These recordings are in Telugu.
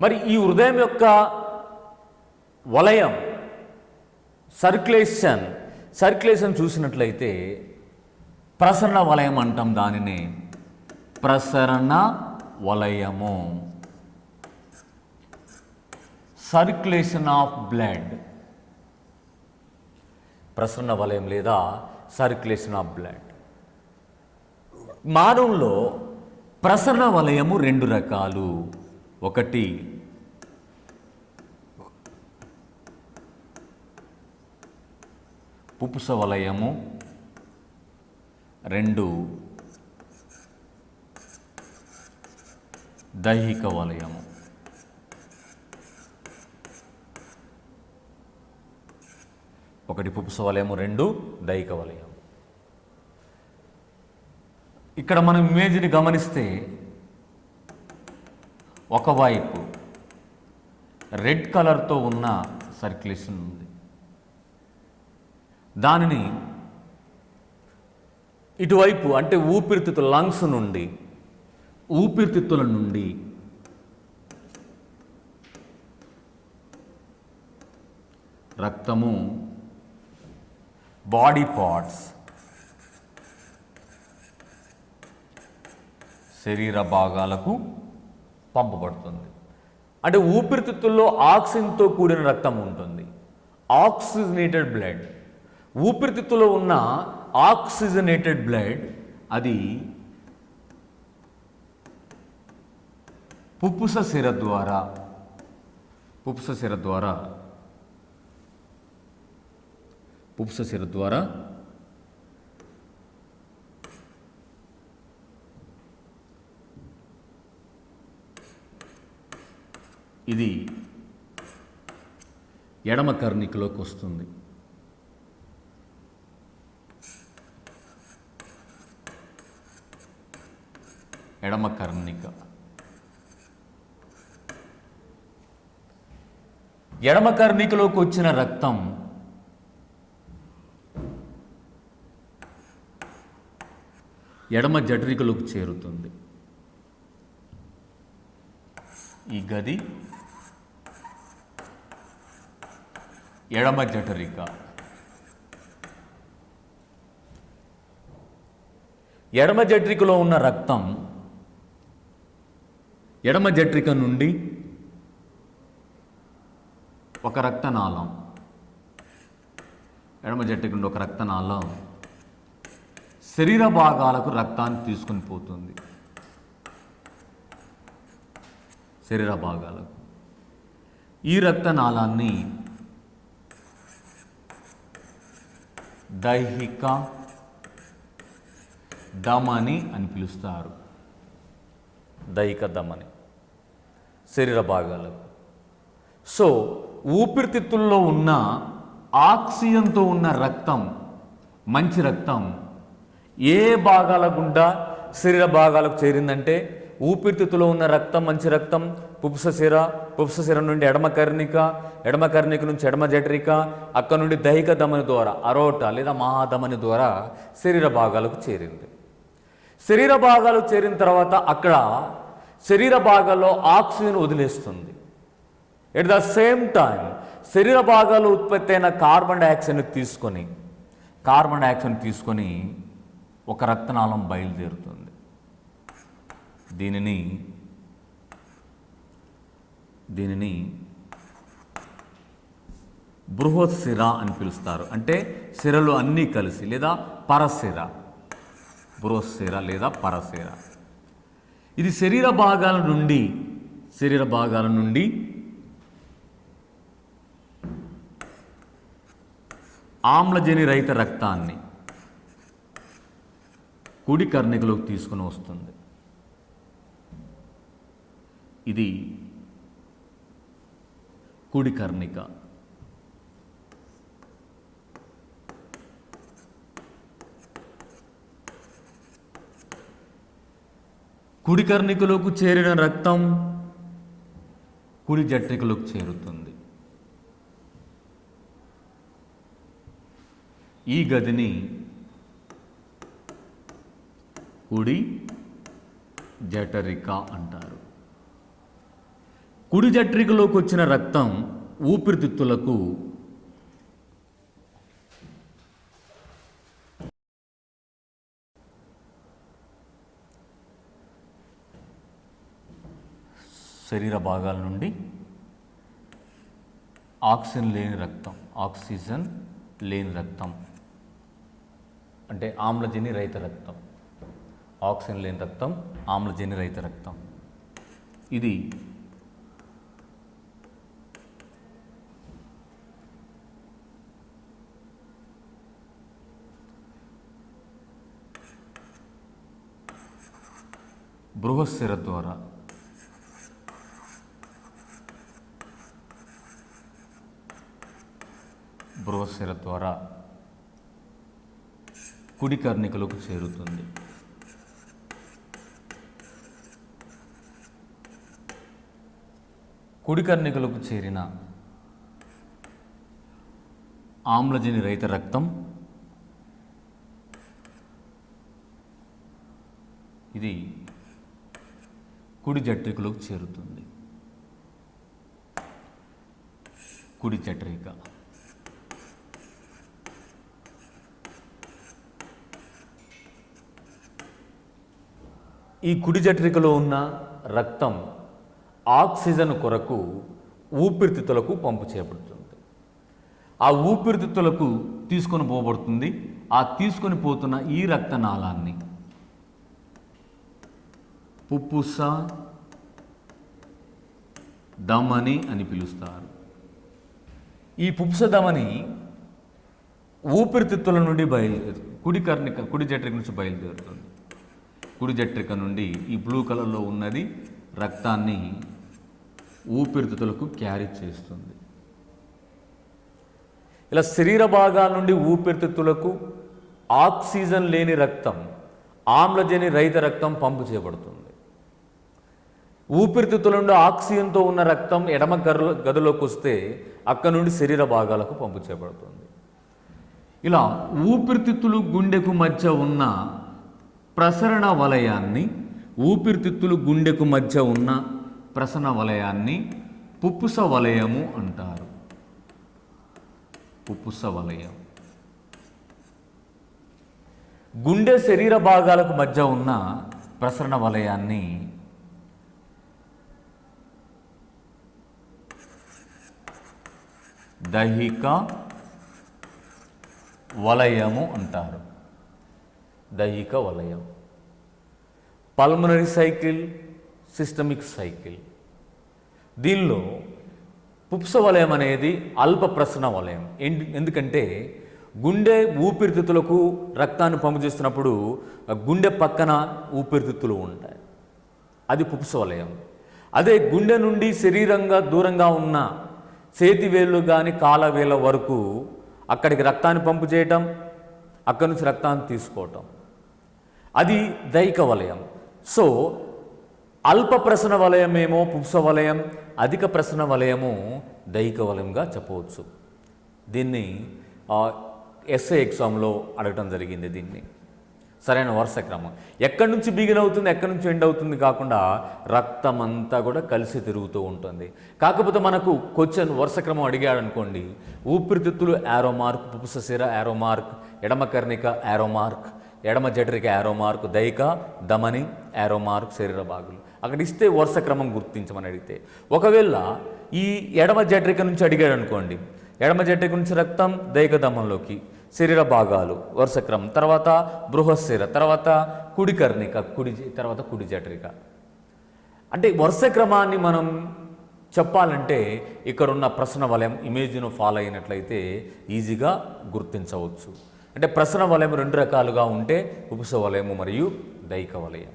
మరి ఈ హృదయం యొక్క వలయం సర్క్యులేషన్ సర్క్యులేషన్ చూసినట్లయితే ప్రసరణ వలయం అంటాం దానిని. ప్రసరణ వలయము. సర్క్యులేషన్ ఆఫ్ బ్లడ్ ప్రసరణ వలయం లేదా సర్క్యులేషన్ ఆఫ్ బ్లడ్ మానవుల్లో ప్రసరణ వలయము రెండు రకాలు. ఒకటి. పుపుస వలయము. రెండు. దైహిక వలయము. ఒకటి పుపుస వలయము రెండు దైహిక వలయం ఇక్కడ మనం ఇమేజ్ని గమనిస్తే ఒకవైపు రెడ్ కలర్తో ఉన్న సర్క్యులేషన్ ఉంది. దానిని ఇటువైపు అంటే ఊపిరితిత్తుల లంగ్స్ నుండి ఊపిరితిత్తుల నుండి రక్తము బాడీ పార్ట్స్ శరీర భాగాలకు పంపబడుతుంది. అంటే ఊపిరితిత్తుల్లో ఆక్సిజన్తో కూడిన రక్తం ఉంటుంది. Oxygenated blood. ఊపిరితిత్తులో ఉన్న ఆక్సిజనేటెడ్ బ్లడ్ అది పుప్పుస సిర ద్వారా పుప్పుస సిర ద్వారా పుప్పుస సిర ద్వారా ఇది ఎడమ కర్ణికలోకి వస్తుంది. ఎడమ కర్ణిక. ఎడమ కర్ణికలోకి వచ్చిన రక్తం ఎడమ జఠరికలోకి చేరుతుంది. ఈ గది ఎడమ జఠరిక ఎడమ జఠరికలో ఉన్న రక్తం ఎడమ జఠరిక నుండి ఒక రక్తనాళం. ఎడమ జట్టు నుండి ఒక రక్తనాళం శరీర భాగాలకు రక్తాన్ని తీసుకొని పోతుంది. శరీర భాగాలకు. ఈ రక్తనాళాన్ని దైహిక దమని అని పిలుస్తారు. దైహిక దమని. శరీర భాగాలకు. సో ఊపిరితిత్తుల్లో ఉన్న ఆక్సిజన్తో ఉన్న రక్తం మంచి రక్తం ఏ భాగాల గుండా శరీర భాగాలకు చేరిందంటే ఊపిరితిత్తులో ఉన్న రక్తం మంచి రక్తం పుప్సశిర పుప్సశిర నుండి ఎడమ కర్ణిక ఎడమ కర్ణిక నుంచి ఎడమ జఠరిక అక్కడ నుండి దైహిక ధమని ద్వారా అరోట లేదా మహాధమని ద్వారా శరీర భాగాలకు చేరింది. శరీర భాగాలు చేరిన తర్వాత అక్కడ శరీర భాగాల్లో ఆక్సిజన్ వదిలేస్తుంది. ఎట్ ద సేమ్ టైం శరీర భాగాలు ఉత్పత్తి అయిన కార్బన్ డైఆక్సైడ్ని తీసుకొని కార్బన్ డైఆక్సైడ్ తీసుకొని ఒక రక్తనాళం బయలుదేరుతుంది. దీనిని దీనిని బృహత్సిర అని పిలుస్తారు. అంటే సిరలు అన్నీ కలిసి లేదా పరశిర బృహత్సిర లేదా పరశిర ఇది శరీర భాగాల నుండి శరీర భాగాల నుండి ఆమ్లజని రహిత రక్తాన్ని కుడి కర్ణికలోకి తీసుకుని వస్తుంది. ఇది కుడి కర్ణిక. కుడి కర్ణికలోకి చేరిన రక్తం కుడి జట్టికలోకి చేరుతుంది. ఈ గదిని కుడి జఠరిక అంటారు. కుడి జట్రికలోకి వచ్చిన రక్తం ఊపిరితిత్తులకు శరీర భాగాల నుండి ఆక్సిజన్ లేని రక్తం ఆక్సిజన్ లేని రక్తం అంటే ఆమ్లజని రహిత రక్తం. ఆక్సిజన్ లేని రక్తం ఆమ్లజని రహిత రక్తం. ఇది బృహస్థిర ద్వారా. బృహస్థిర ద్వారా కుడి కర్ణికలకు చేరుతుంది. కుడి కర్ణికలకు చేరిన ఆమ్లజని రహిత రక్తం ఇది కుడి జట్రికలోకి చేరుతుంది. కుడి జట్రిక. ఈ కుడి జట్రికలో ఉన్న రక్తం ఆక్సిజన్ కొరకు ఊపిరితిత్తులకు పంపు చేయబడుతుంది ఆ ఊపిరితిత్తులకు తీసుకొని పోబడుతుంది. ఆ తీసుకొని పోతున్న ఈ రక్తనాళాన్ని పుప్పుస దమని అని పిలుస్తారు. ఈ పుప్స దమని ఊపిరితిత్తుల నుండి బయలుదేరు కుడి కర్ణిక కుడి జఠరిక నుంచి బయలుదేరుతుంది. కుడి జట్రిక నుండి ఈ బ్లూ కలర్లో ఉన్నది రక్తాన్ని ఊపిరితిత్తులకు క్యారీ చేస్తుంది. ఇలా శరీర భాగాల నుండి ఊపిరితిత్తులకు ఆక్సిజన్ లేని రక్తం ఆమ్లజని రహిత రక్తం పంపు చేయబడుతుంది. ఊపిరితిత్తుల నుండి ఆక్సిజన్తో ఉన్న రక్తం ఎడమ గర్ల గదిలోకి వస్తే అక్కడ నుండి శరీర భాగాలకు పంపు చేయబడుతుంది ఇలా ఊపిరితిత్తులు గుండెకు మధ్య ఉన్న ప్రసరణ వలయాన్ని ఊపిరితిత్తులు గుండెకు మధ్య ఉన్న ప్రసరణ వలయాన్ని పుప్పుస వలయము అంటారు. పుప్పుస వలయం. గుండె శరీర భాగాలకు మధ్య ఉన్న ప్రసరణ వలయాన్ని దైహిక వలయము అంటారు. దైహిక వలయం. Pulmonary cycle systemic cycle. దీనిలో పుప్స వలయం అనేది అల్ప ప్రసరణ వలయం. ఎందుకంటే గుండె ఊపిరితిత్తులకు రక్తాన్ని పంపు చేస్తున్నప్పుడు గుండె పక్కన ఊపిరితిత్తులు ఉంటాయి. అది పుప్స వలయం. అదే గుండె నుండి శరీరంగా దూరంగా ఉన్న చేతివేళ్ళు కానీ కాల వరకు అక్కడికి రక్తాన్ని పంపు చేయటం అక్కడి నుంచి రక్తాన్ని తీసుకోవటం. అది దైహిక వలయం. సో అల్ప ప్రసన వలయమేమో పుంస వలయం అధిక ప్రసన వలయము దైహిక వలయంగా చెప్పవచ్చు. దీన్ని ఎస్ఏ ఎగ్జామ్లో అడగటం జరిగింది దీన్ని. సరైన వరుస క్రమం. ఎక్కడి నుంచి బిగిన్ అవుతుంది ఎక్కడి నుంచి ఎండ్ అవుతుంది కాకుండా రక్తం అంతా కూడా కలిసి తిరుగుతూ ఉంటుంది. కాకపోతే మనకు క్వశ్చన్ వరుస క్రమం అడిగాడు అనుకోండి ఊపిరితిత్తులు యారో మార్క్ పుపుసశిర యారో మార్క్ ఎడమ కర్ణిక యారో మార్క్ ఎడమ జఠరిక యారో మార్క్ దైక దమని యారో మార్క్ శరీర భాగులు. అక్కడ ఇస్తే వరుస క్రమం గుర్తించమని అడిగితే. ఒకవేళ ఈ ఎడమ జఠరిక నుంచి అడిగాడు అనుకోండి ఎడమ జఠరిక నుంచి రక్తం దైక దమంలోకి శరీర భాగాలు వరుస క్రమం. తర్వాత బృహశిర తర్వాత కుడికర్ణిక కుడి జ- తర్వాత కుడి జఠరిక. అంటే వరుస క్రమాన్ని మనం చెప్పాలంటే ఇక్కడ ఉన్న ప్రశ్న వలయం ఇమేజ్ను ఫాలో అయినట్లయితే ఈజీగా గుర్తించవచ్చు. అంటే ప్రశ్న వలయం రెండు రకాలుగా ఉంటే ఉపస వలయము మరియు దైక వలయం.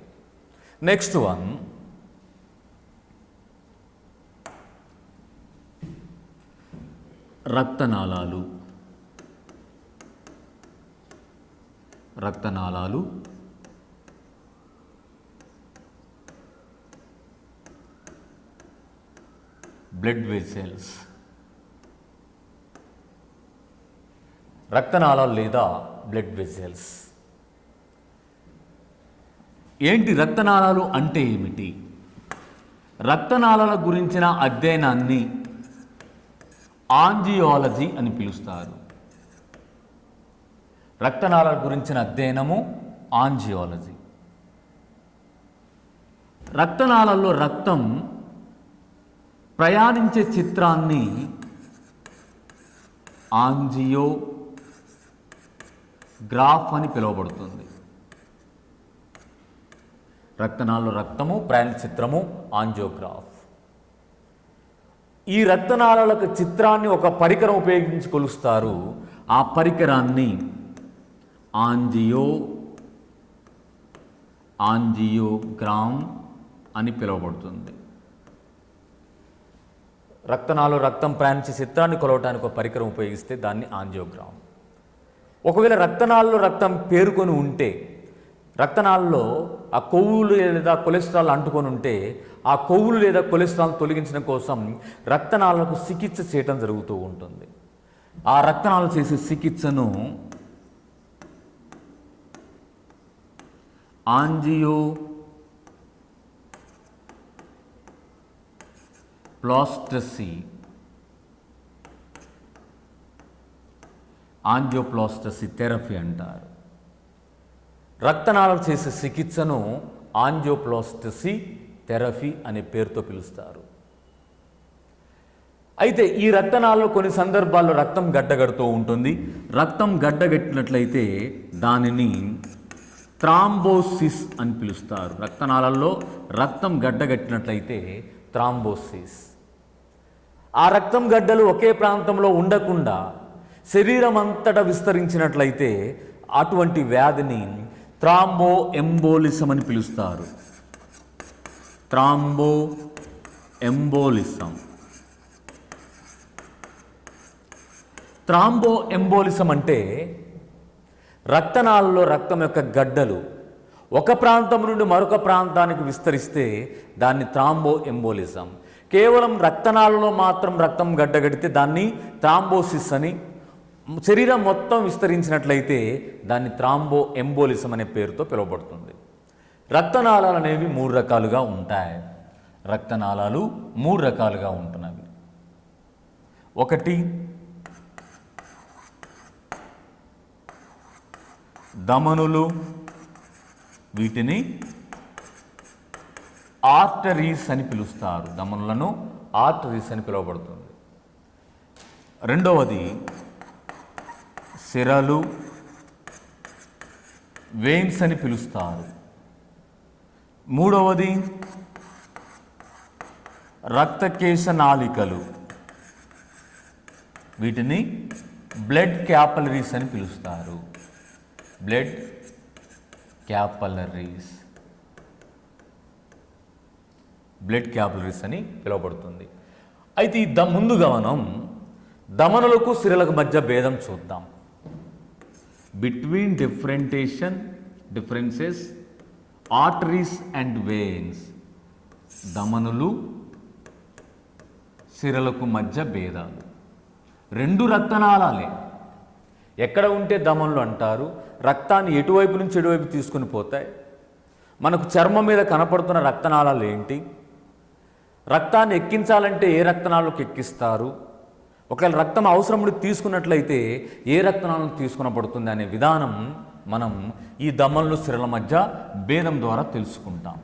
నెక్స్ట్ వన్ రక్తనాళాలు. రక్తనాళాలు. Blood vessels. రక్తనాళాలు లేదా బ్లడ్ వెసెల్స్. ఏంటి రక్తనాళాలు అంటే ఏమిటి? రక్తనాళాల గురించిన అధ్యయనాన్ని ఆంజియాలజీ అని పిలుస్తారు. రక్తనాళాల గురించిన అధ్యయనము ఆంజియాలజీ. రక్తనాళాల్లో రక్తం ప్రయాణించే చిత్రాన్ని ఆంజియో గ్రాఫ్ అని పిలువబడుతుంది. రక్తనాళాల్లో రక్తము ప్రయాణ చిత్రము ఆంజియోగ్రాఫ్ ఈ రక్తనాళాలకు చిత్రాన్ని ఒక పరికరం ఉపయోగించి కొలుస్తారు. ఆ పరికరాన్ని ఆంజియో ఆంజియోగ్రామ్ అని పిలువబడుతుంది. రక్తనాలు రక్తం ప్రయాణించే చిత్రాన్ని కొలవటానికి ఒక పరికరం ఉపయోగిస్తే దాన్ని ఆంజియోగ్రామ్ ఒకవేళ రక్తనాళాల్లో రక్తం పేరుకొని ఉంటే రక్తనాళాల్లో ఆ కొవ్వులు లేదా కొలెస్ట్రాల్ అంటుకొని ఉంటే ఆ కొవ్వులు లేదా కొలెస్ట్రాల్ తొలగించడం కోసం రక్తనాళాలకు చికిత్స చేయటం జరుగుతూ ఉంటుంది. ఆ రక్తనాళాలు చేసే చికిత్సను ఆంజియో ప్లాస్టసీ ఆంజియోప్లాస్టసీ థెరపీ అంటారు. రక్తనాళాలు చేసే చికిత్సను ఆంజియోప్లాస్టసీ థెరపీ అనే పేరుతో పిలుస్తారు. అయితే ఈ రక్తనాళాలు కొన్ని సందర్భాల్లో రక్తం గడ్డగడుతూ ఉంటుంది. రక్తం గడ్డగట్టినట్లయితే దానిని థ్రాంబోసిస్ అని పిలుస్తారు. రక్తనాళాల్లో రక్తం గడ్డగట్టినట్లయితే థ్రాంబోసిస్ ఆ రక్తం గడ్డలు ఒకే ప్రాంతంలో ఉండకుండా శరీరం అంతటా విస్తరించినట్లయితే అటువంటి వ్యాధిని థ్రాంబో ఎంబోలిసం అని పిలుస్తారు. థ్రాంబో ఎంబోలిసం థ్రాంబో ఎంబోలిసం అంటే రక్తనాళాల్లో రక్తం యొక్క గడ్డలు ఒక ప్రాంతం నుండి మరొక ప్రాంతానికి విస్తరిస్తే దాన్ని థ్రాంబో ఎంబోలిజం కేవలం రక్తనాళాలలో మాత్రం రక్తం గడ్డగడితే దాన్ని థ్రాంబోసిస్ అని శరీరం మొత్తం విస్తరించినట్లయితే దాన్ని థ్రాంబో ఎంబోలిజం అనే పేరుతో పిలువబడుతుంది. రక్తనాళాలు అనేవి మూడు రకాలుగా ఉంటాయి. రక్తనాళాలు మూడు రకాలుగా ఉంటున్నవి. ఒకటి దమనులు వీటిని ఆర్టరీస్ అని పిలుస్తారు. దమనులను ఆర్టరీస్ అని పిలువబడుతుంది. రెండవది సిరలు వెయిన్స్ అని పిలుస్తారు. మూడవది రక్తకేశ నాళికలు వీటిని బ్లడ్ క్యాపలరీస్ అని పిలుస్తారు. Blood capillaries. బ్లడ్ క్యాపలరీస్ అని పిలువబడుతుంది. అయితే ఈ ద ముందుగా మనం దమనులకు సిరలకు మధ్య భేదం చూద్దాం. Between differentiation differences arteries and veins దమనులు సిరలకు మధ్య భేదాలు. రెండు రక్తనాళాలే. ఎక్కడ ఉంటే దమన్లు అంటారు రక్తాన్ని ఎటువైపు నుంచి ఎటువైపు తీసుకుని పోతాయి? మనకు చర్మం మీద కనపడుతున్న రక్తనాళాలు ఏంటి? రక్తాన్ని ఎక్కించాలంటే ఏ రక్తనాళాలకు ఎక్కిస్తారు? ఒకవేళ రక్తం అవసరం తీసుకున్నట్లయితే ఏ రక్తనాళం తీసుకునబడుతుంది అనే విధానం మనం ఈ దమన్లు సిరల మధ్య భేదం ద్వారా తెలుసుకుంటాం.